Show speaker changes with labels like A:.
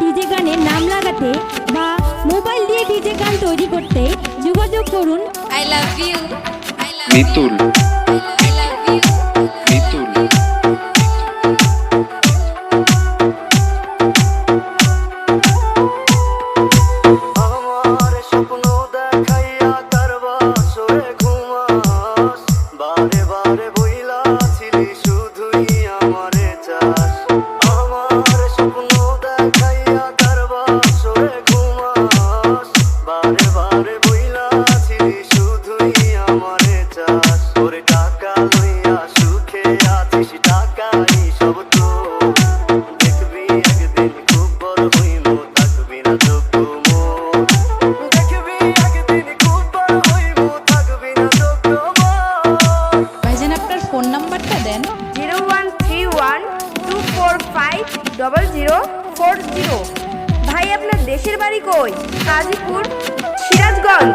A: DJ গানে নাম লাগাতে বা মোবাইল দিয়ে ডিজে গান তৈরি করতে যোগাযোগ করুন।
B: I love you I love
C: Mitul.
A: Double zero four zero ভাই আপনার দেশের বাড়ি কই? কাজীপুর সিরাজগঞ্জ।